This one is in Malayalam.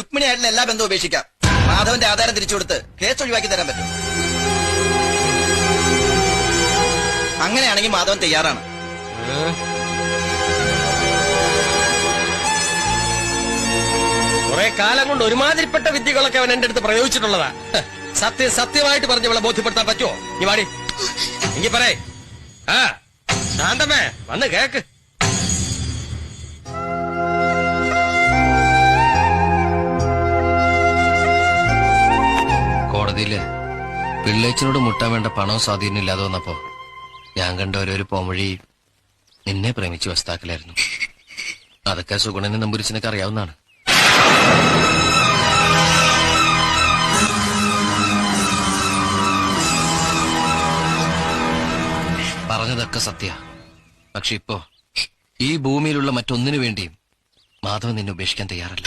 രുക്മിണിയായിട്ടുള്ള എല്ലാ ബന്ധവും ഉപേക്ഷിക്കാം. മാധവന്റെ ആധാരം തിരിച്ചു കൊടുത്ത് കേസ് ഒഴിവാക്കി തരാൻ പറ്റും. അങ്ങനെയാണെങ്കിൽ മാധവൻ തയ്യാറാണ്. കുറെ കാലം കൊണ്ട് ഒരുമാതിരിപ്പെട്ട വിദ്യകളൊക്കെ അവൻ എന്റെ അടുത്ത് പ്രയോഗിച്ചിട്ടുള്ളതാ. സത്യം സത്യമായിട്ട് പറഞ്ഞ് ഇവളെ ബോധ്യപ്പെടുത്താൻ പറ്റുമോ? നീ വാടി എങ്കി പറയേ. ആ ശാന്തമേ വന്ന് കേക്ക്. പിള്ളേച്ചനോട് മുട്ടാൻ വേണ്ട പണവും സ്വാധീനം ഇല്ലാതെ വന്നപ്പോ ഞാൻ കണ്ട ഓരോരു പോംവഴി നിന്നെ പ്രേമിച്ച് വസ്താക്കലായിരുന്നു. അതൊക്കെ സുഗുണനെ നമ്പൂരിച്ചനൊക്കെ അറിയാവുന്നതാണ്. പറഞ്ഞതൊക്കെ സത്യ. പക്ഷെ ഇപ്പോ ഈ ഭൂമിയിലുള്ള മറ്റൊന്നിനു വേണ്ടിയും മാധവൻ നിന്നെ ഉപേക്ഷിക്കാൻ തയ്യാറല്ല.